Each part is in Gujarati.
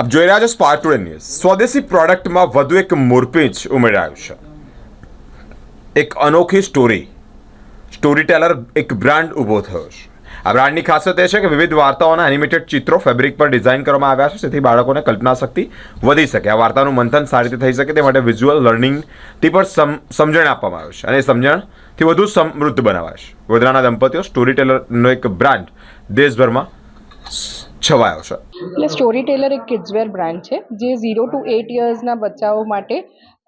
આપ જોઈ રહ્યા છો સ્પાર્ક ટુડે ન્યૂઝ સ્વદેશી પ્રોડક્ટમાં વધુ એક મોરપીંચ ઉમેરાયું છે. એક અનોખી સ્ટોરી સ્ટોરી ટેલર એક બ્રાન્ડ ઊભો થયો છે. આ બ્રાન્ડની ખાસિયત એ છે કે વિવિધ વાર્તાઓના એનિમેટેડ ચિત્રો ફેબ્રિક પર ડિઝાઇન કરવામાં આવ્યા છે, જેથી બાળકોને કલ્પના શક્તિ વધી શકે. આ વાર્તાનું મંથન સારી રીતે થઈ શકે તે માટે વિઝ્યુઅલ લર્નિંગથી સમ, સમજણ આપવામાં આવ્યું છે અને સમજણથી વધુ સમૃદ્ધ બનાવાય છે. વડોદરાના દંપતીઓ સ્ટોરી ટેલરનો એક બ્રાન્ડ દેશભરમાં છવાયો છે. એટલે સ્ટોરી ટેલર એક કિડ્સવેર બ્રાન્ડ છે, જે ઝીરો ટુ એટ યર્સના બચ્ચાઓ માટે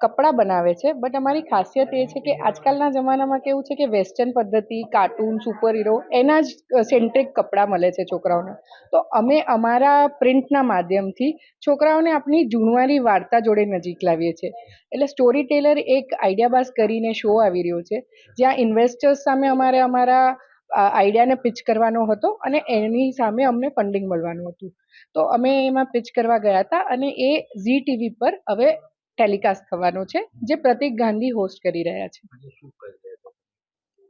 કપડાં બનાવે છે. બટ અમારી ખાસિયત એ છે કે આજકાલના જમાનામાં કેવું છે કે વેસ્ટર્ન પદ્ધતિ કાર્ટૂન સુપર હીરો એના જ સેન્ટ્રિક કપડાં મળે છે છોકરાઓને. તો અમે અમારા પ્રિન્ટના માધ્યમથી છોકરાઓને આપણી જૂનવારી વાર્તા જોડે નજીક લાવીએ છીએ. એટલે સ્ટોરી ટેલર એક આઈડિયાબાઝ કરીને શો આવી રહ્યો છે. જ્યાં ઇન્વેસ્ટર્સ સામે અમારે અમારા આઈડિયાને પિચ કરવાનો હતો અને એની સામે અમને ફંડિંગ મળવાનું હતું. તો અમે એમાં પિચ કરવા ગયા હતા અને એ ઝી ટીવી પર હવે ટેલિકાસ્ટ થવાનો છે જે પ્રતિક ગાંધી હોસ્ટ કરી રહ્યા છે.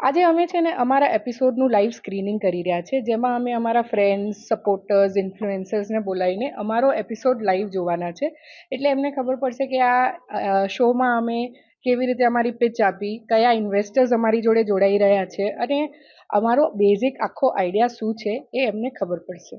આજે અમે છે ને અમારા એપિસોડનું લાઈવ સ્ક્રીનિંગ કરી રહ્યા છે જેમાં અમે અમારા ફ્રેન્ડ્સ સપોર્ટર્સ ઇન્ફ્લુએન્સર્સને બોલાવીને અમારો એપિસોડ લાઈવ જોવાના છે. એટલે એમને ખબર પડશે કે આ શોમાં અમે કેવી રીતે અમારી પિચ આપી કયા ઇન્વેસ્ટર્સ અમારી જોડે જોડાઈ રહ્યા છે અને અમારો બેઝિક આખો આઈડિયા શું છે એ એમને ખબર પડશે.